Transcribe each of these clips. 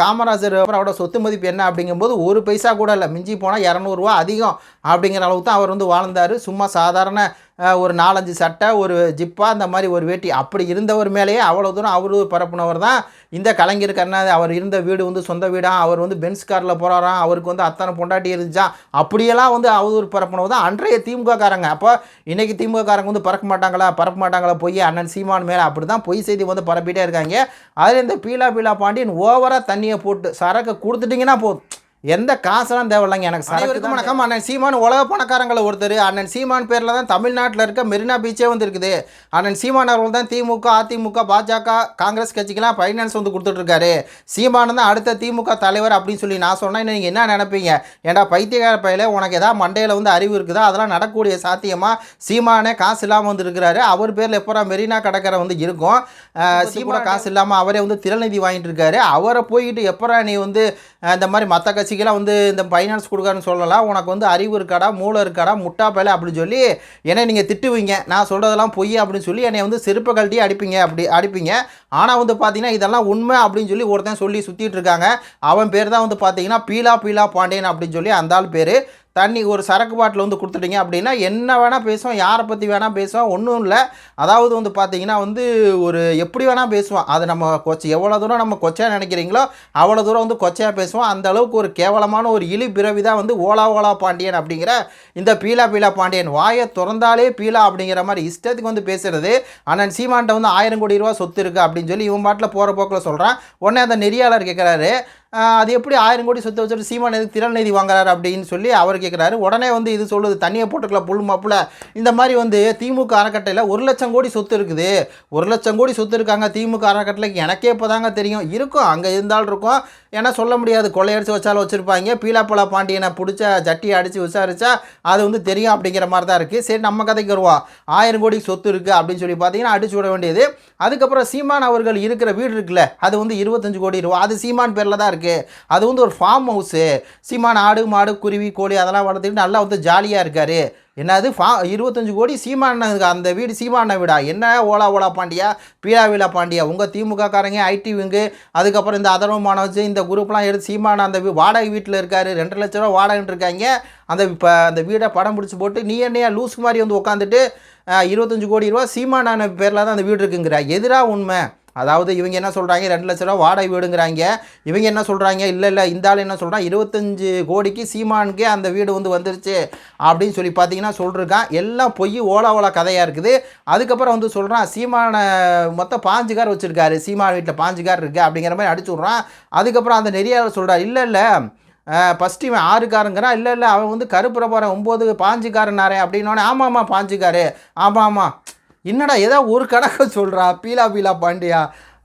காமராஜர் அவரோட சொத்து மதிப்பு என்ன அப்படிங்கும்போது ஒரு பைசா கூட இல்லை. மிஞ்சி போனால் இரநூறுவா அதிகம் அப்படிங்கிற அளவுக்கு தான் அவர் வந்து வாழ்ந்தார். சும்மா சாதாரண ஒரு நாலஞ்சு சட்டை ஒரு ஜிப்பா இந்த மாதிரி ஒரு வேட்டி. அப்படி இருந்தவர் மேலேயே அவ்வளோ தூரம் அவரு பரப்புனவர் தான். இந்த கலைஞர் கருணாநிதி அவர் இருந்த வீடு வந்து சொந்த வீடா அவர் வந்து பென்ஸ் காரில் போகிறாராம் அவருக்கு வந்து அத்தனை பொண்டாட்டி இருந்துச்சான் அப்படியெல்லாம் வந்து அவதூறு பரப்புனவர் தான். அன்றைய திமுக காரங்க அப்போ இன்றைக்கி திமுக காரங்க வந்து பறக்க மாட்டாங்களா? பறக்க மாட்டாங்களா பொய்? அண்ணன் சீமான் மேலே அப்படி தான் பொய் செய்தி வந்து பரப்பிட்டே இருக்காங்க. அதில் இந்த பீலா பீலா பாண்டியன் ஓவராக தண்ணியை போட்டு சரக்கு கொடுத்துட்டிங்கன்னா போதும். எந்த காசெல்லாம் தேவையில்லைங்க? எனக்கு சரக்கு வணக்கம். அண்ணன் சீமான் உலக பணக்காரங்களை ஒருத்தர். அண்ணன் சீமான் பேரில் தான் தமிழ்நாட்டில் இருக்க மெரினா பீச்சே வந்து இருக்குது. அண்ணன் சீமான் அவர்கள் தான் திமுக அதிமுக பாஜக காங்கிரஸ் கட்சிக்கெல்லாம் ஃபைனான்ஸ் வந்து கொடுத்துட்ருக்காரு. சீமான் தான் அடுத்த திமுக தலைவர் அப்படின்னு சொல்லி நான் சொன்னேன் நீங்கள் என்ன நினைப்பீங்க? ஏன்டா பைத்தியக்கார பையில உனக்கு ஏதாவது மண்டையில் வந்து அறிவு இருக்குதா? அதெல்லாம் நடக்கக்கூடிய சாத்தியமாக சீமானே காசு இல்லாமல் வந்து இருக்கிறாரு. அவர் பேரில் எப்போ மெரினா கடற்கரை வந்து இருக்கும். சீமான் காசு இல்லாமல் அவரே வந்து திறநிதி வாங்கிட்டு இருக்காரு. அவரை போய்கிட்டு எப்பரா நீ வந்து இந்த மாதிரி மற்ற கட்சிக்கெல்லாம் வந்து இந்த ஃபைனான்ஸ் கொடுக்காருன்னு சொல்லலாம் உனக்கு வந்து அறிவு இருக்காடா மூளை இருக்காடா முட்டா பேலை அப்படின்னு சொல்லி என்னை நீங்கள் திட்டுவீங்க. நான் சொல்கிறதெல்லாம் பொய் அப்படின்னு சொல்லி என்னை வந்து செருப்பை கழட்டி அடிப்பீங்க அப்படி அடிப்பீங்க. ஆனால் வந்து பார்த்தீங்கன்னா இதெல்லாம் உண்மை அப்படின்னு சொல்லி ஒருத்தன் சொல்லி சுற்றிட்டு இருக்காங்க. அவன் பேர் தான் வந்து பார்த்தீங்கன்னா பீலா பீலா பாண்டியன் அப்படின்னு சொல்லி அந்த ஆள் பேர். தண்ணி ஒரு சரக்கு பாட்டில் வந்து கொடுத்துட்டீங்க அப்படின்னா என்ன வேணால் பேசுவோம் யாரை பற்றி வேணால் பேசுவோம் ஒன்றும் இல்லை. அதாவது வந்து பார்த்தீங்கன்னா வந்து ஒரு எப்படி வேணால் பேசுவோம். அது நம்ம கொச்சை எவ்வளோ தூரம் நம்ம கொச்சையாக நினைக்கிறீங்களோ அவ்வளோ தூரம் வந்து கொச்சையாக பேசுவோம். அந்த அளவுக்கு ஒரு கேவலமான ஒரு இழி பிறவி தான் வந்து ஓலா ஓலா பாண்டியன் அப்படிங்கிற இந்த பீலா பீலா பாண்டியன். வாயை திறந்தாலே பீலா அப்படிங்கிற மாதிரி இஷ்டத்துக்கு வந்து பேசுகிறது அண்ணன் சீமான்ட்ட வந்து ஆயிரம் கோடி ரூபா சொத்து இருக்குது அப்படின்னு சொல்லி இவன் பாட்டில் போகிற போக்கில் சொல்கிறான் உடனே அந்த நெறியாளர் கேட்குறாரு அது எப்படி ஆயிரம் கோடி சொத்து வச்சுட்டு சீமான் எதுக்கு திறன் நிதி வாங்குறாரு அப்படின்னு சொல்லி அவர் கேட்குறாரு உடனே வந்து இது சொல்லுது தண்ணியை போட்டுக்கலாம் புல் மாப்பிள இந்த மாதிரி வந்து திமுக அறக்கட்டையில் ஒரு லட்சம் கோடி சொத்து இருக்குது. ஒரு லட்சம் கோடி சொத்து இருக்காங்க திமுக அறக்கட்டளைக்கு. எனக்கே இப்போ தாங்க தெரியும். இருக்கும் அங்கே இருந்தாலும் இருக்கும். ஏன்னா சொல்ல முடியாது கொள்ளையடிச்சு வச்சாலும் வச்சுருப்பாங்க. பீலாப்பழ பாண்டியனை பிடிச்ச ஜட்டியை அடித்து விசாரித்தா அது வந்து தெரியும் அப்படிங்கிற மாதிரி தான் இருக்குது சரி நம்ம கதைக்கு வருவோம். ஆயிரம் கோடி சொத்து இருக்குது அப்படின்னு சொல்லி பார்த்தீங்கன்னா அடிச்சு விட வேண்டியது. அதுக்கப்புறம் சீமான் அவர்கள் இருக்கிற வீடு இருக்குல்ல அது வந்து இருபத்தஞ்சு கோடி ரூபா. அது சீமான் பேரில் தான் இருக்குது அது வந்து ஒரு ஃபார்ம் ஹவுஸு சீமான் ஆடு மாடு குருவி கோழி அதெல்லாம் வளர்த்துக்கிட்டு நல்லா வந்து ஜாலியாக இருக்கார். என்னது? ஃபா இருபத்தஞ்சு கோடி சீமான அந்த வீடு சீமான வீடா? என்ன ஓலா ஓலா பாண்டியா? பீலா வீலா பாண்டியா? உங்கள் திமுக காரங்க ஐடி விங்கு அதுக்கப்புறம் இந்த அதர்வ மாணவச்சு இந்த குரூப்லாம் எடுத்து சீமான அந்த வீ- வாடகை வீட்டில் இருக்கார். ரெண்டு லட்ச ரூபா வாடகைன்னு இருக்காங்க. அந்த இப்போ அந்த வீடை படம் பிடிச்சி போட்டு நீ என்னையா லூஸ் மாதிரி வந்து உட்காந்துட்டு இருபத்தஞ்சு கோடி ரூபா சீமானான பேரில் தான் அந்த வீடு இருக்குங்கிற. எதிராக உண்மை. அதாவது இவங்க என்ன சொல்கிறாங்க ரெண்டு லட்ச ரூபா வாடகை வீடுங்கிறாங்க. இவங்க என்ன சொல்கிறாங்க இல்லை இல்லை இந்த ஆள் என்ன சொல்கிறான் இருபத்தஞ்சு கோடிக்கு சீமானுக்கே அந்த வீடு வந்து வந்துருச்சு அப்படின்னு சொல்லி பார்த்தீங்கன்னா சொல்லிருக்கான் எல்லாம் பொய் ஓலா ஓலா கதையாக இருக்குது. அதுக்கப்புறம் வந்து சொல்கிறான் சீமானை மொத்தம் பாஞ்சு கார் வச்சுருக்காரு. சீமான் வீட்டில் பாஞ்சு கார் இருக்குது அப்படிங்கிற மாதிரி அடிச்சு விட்றான். அதுக்கப்புறம் அந்த நெறியாளர் சொல்கிறார் இல்லை இல்லை ஃபஸ்ட்டு இவன் ஆறுக்காருங்கிறான். இல்லை இல்லை அவன் வந்து கருப்புற போகிறேன் ஒம்பது பாஞ்சு காரனாரே அப்படின்னோடனே ஆமாம் ஆமாம் பாஞ்சு காரு ஆமாம் ஆமாம் என்னடா ஏதோ ஒரு கணக்கு சொல்கிறா பீலா பீலா பாண்டியா?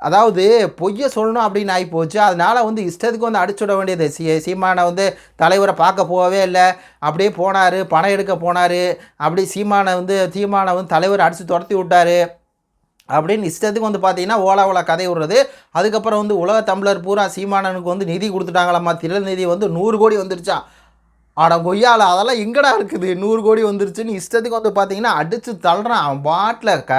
அதாவது பொய்யை சொல்லணும் அப்படின்னு ஆகி போச்சு அதனால் வந்து இஷ்டத்துக்கு வந்து அடிச்சுட வேண்டியது. சீ சீமானை வந்து தலைவரை பார்க்க போகவே இல்லை. அப்படியே போனார் பணம் எடுக்க போனார். அப்படியே சீமானை வந்து சீமானை வந்து தலைவர் அடித்து துரத்தி விட்டாரு. அப்படின்னு இஷ்டத்துக்கு வந்து பார்த்தீங்கன்னா ஓலா ஓலா கதை விடுறது. அதுக்கப்புறம் வந்து உலக தமிழர் பூரா சீமானனுக்கு வந்து நிதி கொடுத்துட்டாங்களாம்மா. திரள் நிதி வந்து நூறு கோடி வந்துருச்சான் அட கொய்யால அதெல்லாம் எங்கடா இருக்குது? நூறு கோடி வந்துருச்சுன்னு இஷ்டத்துக்கு வந்து பார்த்தீங்கன்னா அடித்து தள்ளுறான். அவன் பாட்டில் க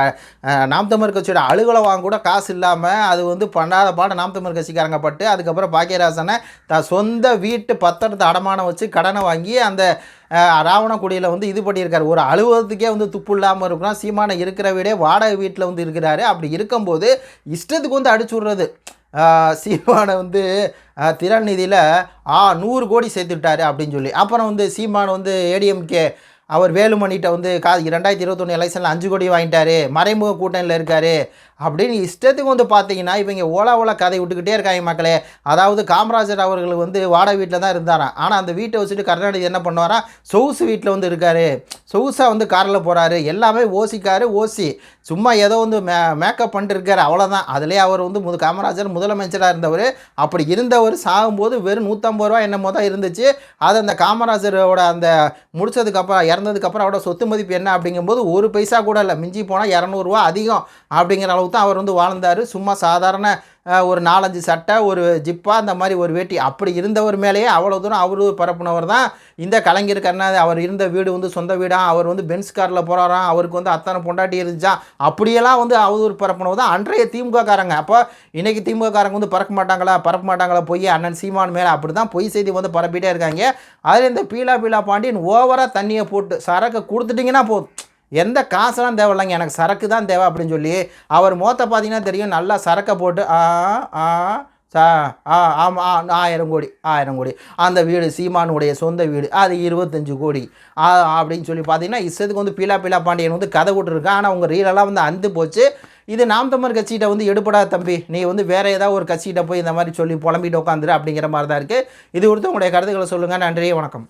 நாம் தமிழ் கட்சியோட அலுவலை வாங்க கூட காசு இல்லாமல் அது வந்து பண்ணாத பாட நாம் தமிழ் கட்சிக்காரங்க பட்டு அதுக்கப்புறம் பாக்கியராசனை த சொந்த வீட்டு பத்திரத்தை அடமானம் வச்சு கடனை வாங்கி அந்த ராவணக்குடியில் வந்து இது பண்ணியிருக்காரு. ஒரு அலுவலகத்துக்கே வந்து துப்பு இல்லாமல் இருக்கிறான். சீமானை இருக்கிற வீடே வாடகை வீட்டில் வந்து இருக்கிறாரு. அப்படி இருக்கும்போது இஷ்டத்துக்கு வந்து அடிச்சு விட்றது. சீமானை வந்து திறநிதியில் திறன் நிதியில் ஆ நூறு கோடி சேர்த்துட்டாரு அப்படின்னு சொல்லி. அப்புறம் வந்து சீமான் வந்து ஏடிஎம்கே அவர் வேலுமணிகிட்ட வந்து கா ரெண்டாயிரத்தி இருபத்தொன்று எலெக்ஷனில் அஞ்சு கோடி வாங்கிட்டாரு. மறைமுக கூட்டணியில் இருக்கார். அப்படின்னு இஷ்டத்துக்கு வந்து பார்த்தீங்கன்னா இவங்க ஓலா ஓலா கதை விட்டுக்கிட்டே இருக்காங்க மக்களே. அதாவது காமராஜர் அவர்கள் வந்து வாடகை வீட்டில் தான் இருந்தாராம். ஆனால் அந்த வீட்டை வச்சுட்டு கருணாநிதி என்ன பண்ணுவாராம்? சொகுசு வீட்டில் வந்து இருக்காரு. சொகுசாக வந்து காரில் போகிறாரு எல்லாமே ஓசிக்காரு ஓசி. சும்மா ஏதோ வந்து மே மேக்கப் பண்ணிட்டு இருக்காரு. அவ்வளோதான் அதுலேயே அவர் வந்து முது காமராஜர் முதலமைச்சராக இருந்தவர். அப்படி இருந்தவர் சாகும்போது வெறும் நூற்றம்பது ரூபா என்னமோ தான் இருந்துச்சு. அது அந்த காமராஜரோட அந்த முடிச்சதுக்கப்புறம் இறந்ததுக்கப்புறம் அவரோட சொத்து மதிப்பு என்ன அப்படிங்கும்போது ஒரு பைசா கூட இல்லை. மிஞ்சி போனால் இரநூறுவா அதிகம் அப்படிங்கிற அளவு அளவுக்கு தான் அவர் வந்து வாழ்ந்தார். சும்மா சாதாரண ஒரு நாலஞ்சு சட்டை ஒரு ஜிப்பா அந்த மாதிரி ஒரு வேட்டி. அப்படி இருந்தவர் மேலேயே அவ்வளோ தூரம் அவரு பரப்புனவர் தான். இந்த கலைஞர் கருணாநிதி அவர் இருந்த வீடு வந்து சொந்த வீடாக அவர் வந்து பென்ஸ் காரில் போகிறாராம் அவருக்கு வந்து அத்தனை பொண்டாட்டி இருந்துச்சான் அப்படியெல்லாம் வந்து அவதூறு பரப்புனவர் தான். அன்றைய திமுக காரங்க அப்போ இன்றைக்கி திமுக காரங்க வந்து பறக்க மாட்டாங்களா? பறக்க மாட்டாங்களா? பொய் அண்ணன் சீமான் மேலே அப்படி தான் பொய் செய்தி வந்து பரப்பிட்டே இருக்காங்க. அதில் இந்த பீலா பீலா பாண்டியன் ஓவராக தண்ணியை போட்டு சரக்கு கொடுத்துட்டிங்கன்னா போதும். எந்த காசெல்லாம் தேவையில்லைங்க? எனக்கு சரக்கு தான் தேவை அப்படின்னு சொல்லி அவர் மோத்த பார்த்தீங்கன்னா தெரியும். நல்லா சரக்கை போட்டு ஆ ஆ சா ஆ ஆமாம் ஆயிரம் கோடி ஆயிரம் கோடி. அந்த வீடு சீமானுடைய சொந்த வீடு அது இருபத்தஞ்சு கோடி. ஆ அப்படின்னு சொல்லி பார்த்தீங்கன்னா இஷ்டத்துக்கு வந்து பீலா பீலா பாண்டியன் வந்து கதை விட்டுருக்கான் ஆனால் உங்கள் ரீலெல்லாம் வந்து அந்து போச்சு. இது நாம் தமிழ் கட்சிகிட்ட வந்து எடுப்படா தம்பி. நீ வந்து வேறு ஏதாவது ஒரு கட்சிகிட்ட போய் இந்த மாதிரி சொல்லி புலம்பிட்டு உட்காந்துரு அப்படிங்கிற மாதிரி தான் இருக்குது இது கொடுத்து உங்களுடைய கருத்துக்களை சொல்லுங்கள் நன்றி வணக்கம்.